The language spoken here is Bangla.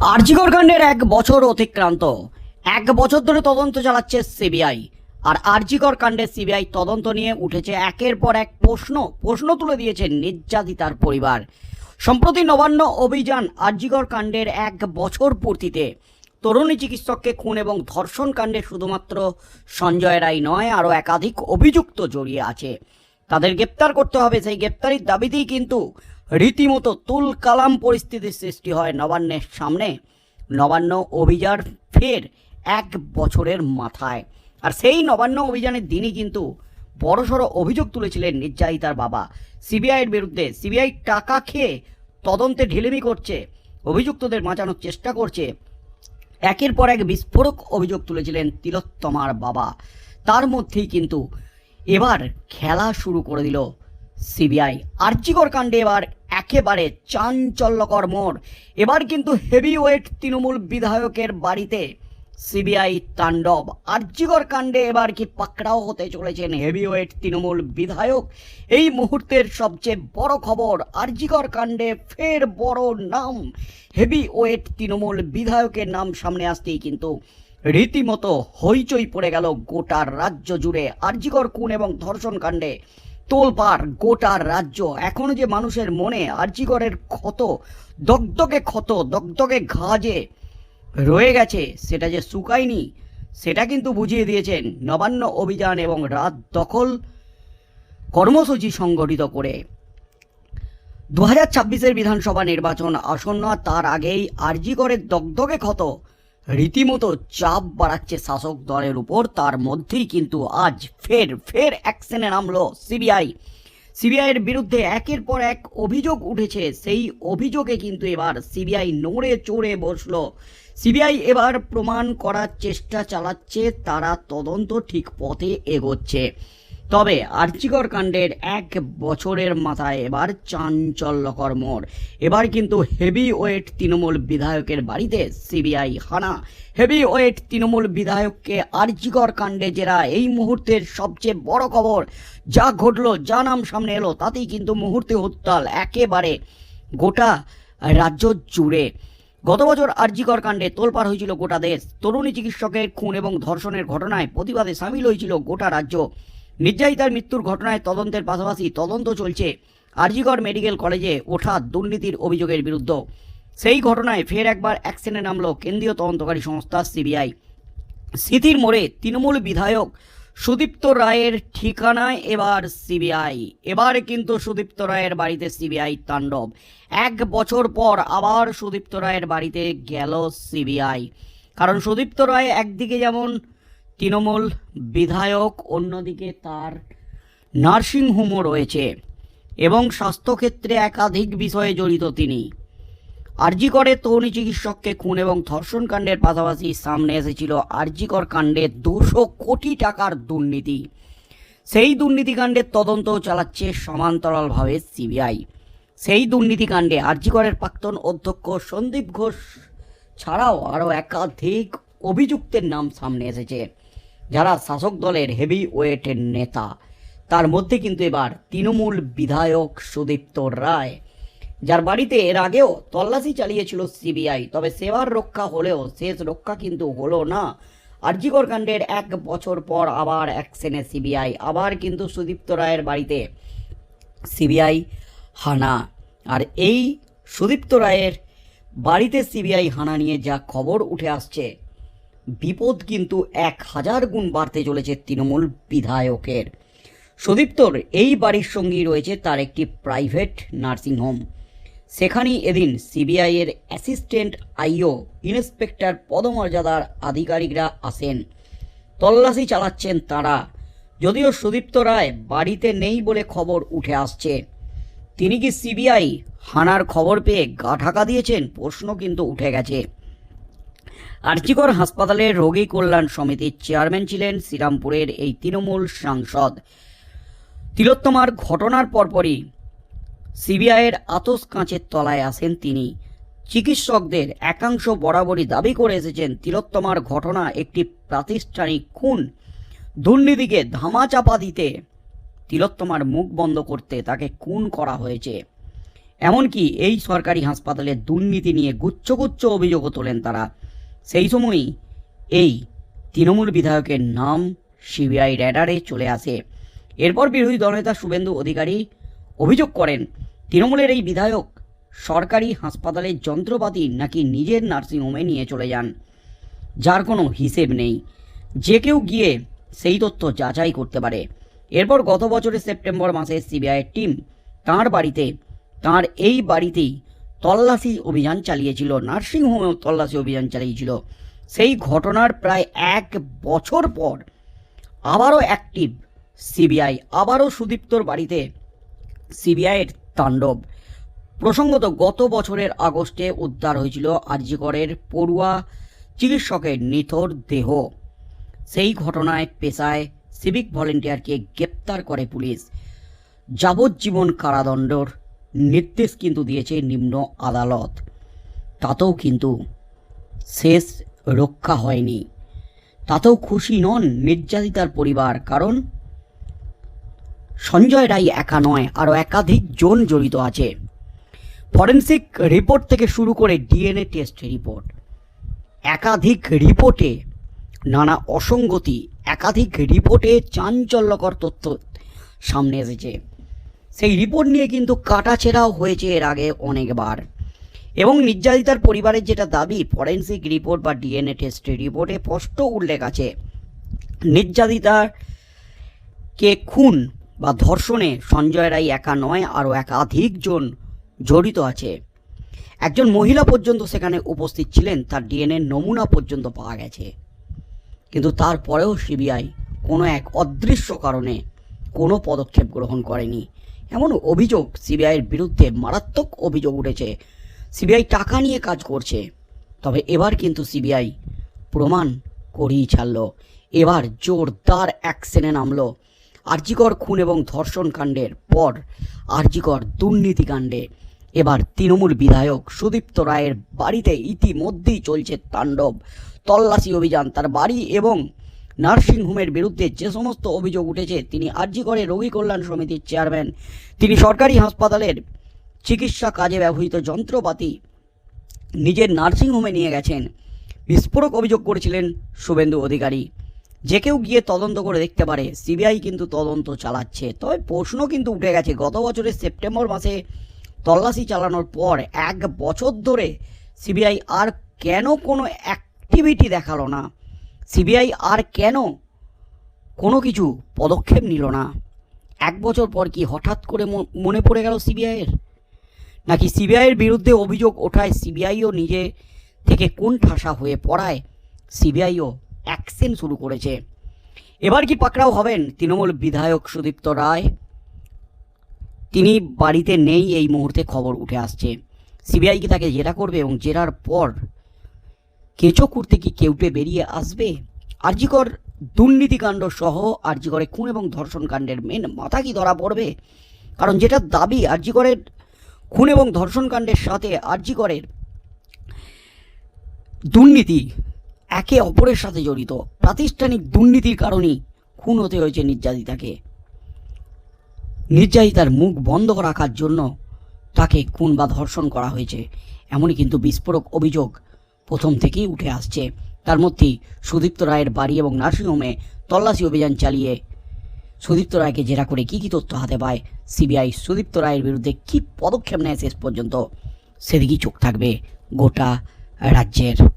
আরজিকর কাণ্ডের এক বছর অতিক্রান্ত। এক বছর ধরে তদন্ত চালাচ্ছে সিবিআই। আর আরজিকর কাণ্ডের সিবিআই তদন্ত নিয়ে উঠেছে একের পর এক প্রশ্ন। প্রশ্ন তুলে দিয়েছে নির্যাতিতার পরিবার। সম্প্রতি নবান্ন অভিযান আরজিকর কাণ্ডের এক বছর পূর্তিতে তরুণী চিকিৎসককে খুন এবং ধর্ষণ কাণ্ডে শুধুমাত্র সঞ্জয় রায় নয়, আরও একাধিক অভিযুক্ত জড়িয়ে আছে। তাদের গ্রেপ্তার করতে হবে সেই গ্রেপ্তারির দাবিতেই কিন্তু রীতিমতো তুল কালাম পরিস্থিতির সৃষ্টি হয় নবান্নের সামনে। নবান্ন অভিযান ফের এক বছরের মাথায়। আর সেই নবান্ন অভিযানের দিনই কিন্তু বড়সড় অভিযোগ তুলেছিলেন নির্যাতিতার বাবা। সিবিআইয়ের বিরুদ্ধে সিবিআই টাকা খেয়ে তদন্তে ঢিলেমি করছে, অভিযুক্তদের বাঁচানোর চেষ্টা করছে। একের পর এক বিস্ফোরক অভিযোগ তুলেছিলেন তিলোত্তমার বাবা। তার মধ্যেই কিন্তু এবার খেলা শুরু করে দিল সিবিআই। আর্চিকর কাণ্ডে এবার একেবারে চাঞ্চল্যকর মোড়। এবার কিন্তু হেভি ওয়েট তৃণমূল বিধায়কের বাড়িতে সিবিআই তাণ্ডব। আর্চিকর কাণ্ডে এবার কি পাকড়াও হতে চলেছেন হেভি ওয়েট তৃণমূল বিধায়ক? এই মুহূর্তের সবচেয়ে বড় খবর, আর্জিকর কাণ্ডে ফের বড় নাম। হেভি ওয়েট তৃণমূল বিধায়কের নাম সামনে আসতেই কিন্তু রীতিমতো হইচই পড়ে গেল গোটা রাজ্য জুড়ে। আর্জিকর খুন এবং ধর্ষণ কাণ্ডে তোলপাড় গোটা রাজ্য। এখনও যে মানুষের মনে আর্জিকরের ক্ষত, দগদগে ক্ষত, দগদগে ঘা যে রয়ে গেছে, সেটা যে শুকায়নি, সেটা কিন্তু বুঝিয়ে দিয়েছেন নবান্ন অভিযান এবং রাত দখল কর্মসূচি সংগঠিত করে। দু হাজার বিধানসভা নির্বাচন আসন্ন, তার আগেই আরজি করে দগদগে ক্ষত রীতিমতো চাপ বাড়াচ্ছে শাসক দলের উপর, তার মধ্যেই কিন্তু আজ ফের ফের অ্যাকশনে নামলো সিবিআই। সিবিআইয়ের বিরুদ্ধে একের পর এক অভিযোগ উঠেছে, সেই অভিযোগে কিন্তু এবার সিবিআই নড়ে চড়ে বসল। সিবিআই এবার প্রমাণ করার চেষ্টা চালাচ্ছে, তারা তদন্ত ঠিক পথে এগোচ্ছে। তবে আর্চিকর কাণ্ডের এক বছরের মাথায় এবার চাঞ্চল্যকর মোড়। এবার কিন্তু হেভি ওয়েট তৃণমূল বিধায়কের বাড়িতে সিবিআই হানা। হেভি ওয়েট তৃণমূল বিধায়ককে আর্চিকর কাণ্ডে জেরা এই মুহূর্তের সবচেয়ে বড় খবর। যা ঘটলো, যা নাম সামনে এলো, তাতেই কিন্তু মুহূর্তে উত্তাল একেবারে গোটা রাজ্য জুড়ে। গত বছর আরজিকর কাণ্ডে তোলপাড় হয়েছিল গোটা দেশ। তরুণী চিকিৎসকের খুন এবং ধর্ষণের ঘটনায় প্রতিবাদে সামিল হয়েছিল গোটা রাজ্য। নির্যাতিতার মৃত্যুর ঘটনায় তদন্তের পাশাপাশি তদন্ত চলছে। আরজিগড় মেডিকেল কলেজে ওঠা দুর্নীতির অভিযোগের বিরুদ্ধে। সেই ঘটনায় ফের একবার অ্যাকশনে নামলো কেন্দ্রীয় তদন্তকারী সংস্থা সিবিআই। স্মৃতির মোড়ে তৃণমূল বিধায়ক সুদীপ্ত রায়ের ঠিকানায় এবার সিবিআই। এবার কিন্তু সুদীপ্ত রায়ের বাড়িতে সিবিআই তাণ্ডব। এক বছর পর আবার সুদীপ্ত রায়ের বাড়িতে গেল সিবিআই। কারণ সুদীপ্ত রায় একদিকে যেমন তৃণমূল বিধায়ক, অন্যদিকে তার নার্সিংহোমও রয়েছে এবং স্বাস্থ্যক্ষেত্রে একাধিক বিষয়ে জড়িত তিনি। আরজিকরে তরুণী চিকিৎসককে খুন এবং ধর্ষণ কাণ্ডের পাশাপাশি সামনে এসেছিল আরজিকর কাণ্ডে দুশো কোটি টাকার দুর্নীতি। সেই দুর্নীতিকাণ্ডের তদন্ত চালাচ্ছে সমান্তরালভাবে সিবিআই। সেই দুর্নীতিকাণ্ডে আরজিকরের প্রাক্তন অধ্যক্ষ সন্দীপ ঘোষ ছাড়াও আরও একাধিক অভিযুক্তের নাম সামনে এসেছে। যারা শাসক দলের হেভি ওয়েটের নেতা, তার মধ্যে কিন্তু এবার তৃণমূল বিধায়ক সুদীপ্ত রায়, যার বাড়িতে এর আগেও তল্লাশি চালিয়েছিল সিবিআই তবে সেবার রক্ষা হলেও শেষ রক্ষা কিন্তু হলো না। আরজিকর কাণ্ডের এক বছর পর আবার অ্যাকশনে সিবিআই আবার কিন্তু সুদীপ্ত রায়ের বাড়িতে সিবিআই হানা। আর এই সুদীপ্ত রায়ের বাড়িতে সিবিআই হানা নিয়ে যা খবর উঠে আসছে বিপদ কিন্তু এক হাজার গুণ বাড়তে চলেছে তৃণমূল বিধায়কের। সুদীপ্তর এই বাড়ির সঙ্গেই রয়েছে তার একটি প্রাইভেট নার্সিংহোম সেখানেই এদিন সিবিআইয়ের অ্যাসিস্ট্যান্ট আইও ইন্সপেক্টর পদমর্যাদার আধিকারিকরা আসেন। তল্লাশি চালাচ্ছেন তারা। যদিও সুদীপ্ত রায় বাড়িতে নেই বলে খবর উঠে আসছে। তিনি কি সিবিআই হানার খবর পেয়ে গা ঢাকা দিয়েছেন? প্রশ্ন কিন্তু উঠে গেছে। আর্চিকর হাসপাতালের রোগী কল্যাণ সমিতির চেয়ারম্যান ছিলেন শ্রীরামপুরের এই তৃণমূল সাংসদ। তিলোত্তমার ঘটনার পরপরই সিবিআইয়ের আতস কাঁচের তলায় আসেন তিনি। চিকিৎসকদের একাংশ বরাবরই দাবি করে এসেছেন তিলোত্তমার ঘটনা একটি প্রাতিষ্ঠানিক খুন। দুর্নীতিকে ধামাচাপা দিতে তিলোত্তমার মুখ বন্ধ করতে তাকে খুন করা হয়েছে। এমনকি এই সরকারি হাসপাতালে দুর্নীতি নিয়ে গুচ্ছগুচ্ছ অভিযোগও তোলেন তারা। সেই সময়ই এই তৃণমূল বিধায়কের নাম সিবিআই র্যাডারে চলে আসে। এরপর বিরোধী দলনেতা শুভেন্দু অধিকারী অভিযোগ করেন, তৃণমূলের এই বিধায়ক সরকারি হাসপাতালের যন্ত্রপাতি নাকি নিজের নার্সিংহোমে নিয়ে চলে যান, যার কোনো হিসেব নেই। যে কেউ গিয়ে সেই তথ্য যাচাই করতে পারে। এরপর গত বছরের সেপ্টেম্বর মাসে সিবিআইয়ের টিম তাঁর বাড়িতে, তাঁর এই বাড়িতেই তল্লাশি অভিযান চালিয়েছিল, নার্সিংহোমেও তল্লাশি অভিযান চালিয়েছিল। সেই ঘটনার প্রায় এক বছর পর আবারও অ্যাক্টিভ সিবিআই আবারও সুদীপ্তর বাড়িতে সিবিআইয়ের তাণ্ডব। প্রসঙ্গত গত বছরের আগস্টে উদ্ধার হয়েছিল আরজিকরের পড়ুয়া চিকিৎসকের নিথর দেহ। সেই ঘটনায় পেশায় সিভিক ভলেন্টিয়ারকে গ্রেপ্তার করে পুলিশ। যাবজ্জীবন কারাদণ্ডর নির্দেশ কিন্তু দিয়েছে নিম্ন আদালত। তাতেও কিন্তু শেষ রক্ষা হয়নি। তাতেও খুশি নন নির্যাতিতার পরিবার, কারণ সঞ্জয় রায় একা নয়, আরও একাধিক জন জড়িত আছে। ফরেন্সিক রিপোর্ট থেকে শুরু করে ডিএনএ টেস্ট রিপোর্ট। একাধিক রিপোর্টে নানা অসঙ্গতি, একাধিক রিপোর্টে চাঞ্চল্যকর তথ্য সামনে এসেছে। সেই রিপোর্ট নিয়ে কিন্তু কাটাছেড়াও হয়েছে এর আগে অনেকবার। এবং নির্যাতিতার পরিবারের যেটা দাবি, ফরেন্সিক রিপোর্ট বা ডিএনএ টেস্ট রিপোর্টে স্পষ্ট উল্লেখ আছে নির্যাতিতার কে খুন বা ধর্ষণে সঞ্জয় রায় একা নয়, আরও একাধিকজন জড়িত আছে। একজন মহিলা পর্যন্ত সেখানে উপস্থিত ছিলেন, তার ডিএনএ নমুনা পর্যন্ত পাওয়া গেছে। কিন্তু তারপরেও সিবিআই কোনো এক অদৃশ্য কারণে কোনো পদক্ষেপ গ্রহণ করেনি। এমন অভিযোগ সিবিআইয়ের বিরুদ্ধে মারাত্মক অভিযোগ উঠেছে। সিবিআই টাকা নিয়ে কাজ করছে। তবে এবার কিন্তু সিবিআই প্রমাণ করেই ছাড়ল। এবার জোরদার অ্যাকশনে নামলো। আরজিকর খুন এবং ধর্ষণ কাণ্ডের পর আরজিকর দুর্নীতিকাণ্ডে এবার তৃণমূল বিধায়ক সুদীপ্ত রায়ের বাড়িতে ইতিমধ্যেই চলছে তাণ্ডব। তল্লাশি অভিযান, তার বাড়ি এবং নার্সিংহোমের বিরুদ্ধে যে সমস্ত অভিযোগ উঠেছে, তিনি আর্জি করে রোগী কল্যাণ সমিতির চেয়ারম্যান। তিনি সরকারি হাসপাতালের চিকিৎসা কাজে ব্যবহৃত যন্ত্রপাতি নিজের নার্সিংহোমে নিয়ে গেছেন। বিস্ফোরক অভিযোগ করেছিলেন শুভেন্দু অধিকারী। যে কেউ গিয়ে তদন্ত করে দেখতে পারে, সিবিআই কিন্তু তদন্ত চালাচ্ছে। তবে প্রশ্ন কিন্তু উঠে গেছে, গত বছরের সেপ্টেম্বর মাসে তল্লাশি চালানোর পর এক বছর ধরে সিবিআই আর কেন কোনো অ্যাক্টিভিটি দেখাল না? সিবিআই আর কেন কোনো কিছু পদক্ষেপ নিল না? এক বছর পর কি হঠাৎ করে মনে পড়ে গেল সিবিআইয়ের? নাকি সিবিআইয়ের বিরুদ্ধে অভিযোগ ওঠায় সিবিআইও নিজে থেকে কোন ঠাসা হয়ে পড়ায় সিবিআইও অ্যাকশন শুরু করেছে? এবার কি পাকড়াও হবেন তৃণমূল বিধায়ক সুদীপ্ত রায়? তিনি বাড়িতে নেই, এই মুহূর্তে খবর উঠে আসছে। সিবিআই কি তাকে জেরা করবে এবং জেরার পর কেঁচো করতে কি কেউটে বেরিয়ে আসবে? আরজিকর দুর্নীতিকাণ্ড সহ আরজিকরে খুন এবং ধর্ষণ কাণ্ডের মেন মাথা কি ধরা পড়বে? কারণ যেটা দাবি আরজিকরের খুন এবং ধর্ষণ কাণ্ডের সাথে আরজিকরের দুর্নীতি একে অপরের সাথে জড়িত। প্রাতিষ্ঠানিক দুর্নীতির কারণেই খুন হতে হয়েছে নির্যাতিতাকে। নির্যাতিতার মুখ বন্ধ রাখার জন্য তাকে খুন বা ধর্ষণ করা হয়েছে। এমনই কিন্তু বিস্ফোরক অভিযোগ প্রথম থেকেই উঠে আসছে। তার মধ্যেই সুদীপ্ত রায়ের বাড়ি এবং নার্সিংহোমে তল্লাশি অভিযান চালিয়ে সুদীপ্ত রায়কে জেরা করে কী কী তথ্য হাতে পায়, সিবিআই সুদীপ্ত রায়ের বিরুদ্ধে কী পদক্ষেপ নেয় শেষ পর্যন্ত? সেদিকেই চোখ থাকবে গোটা রাজ্যের।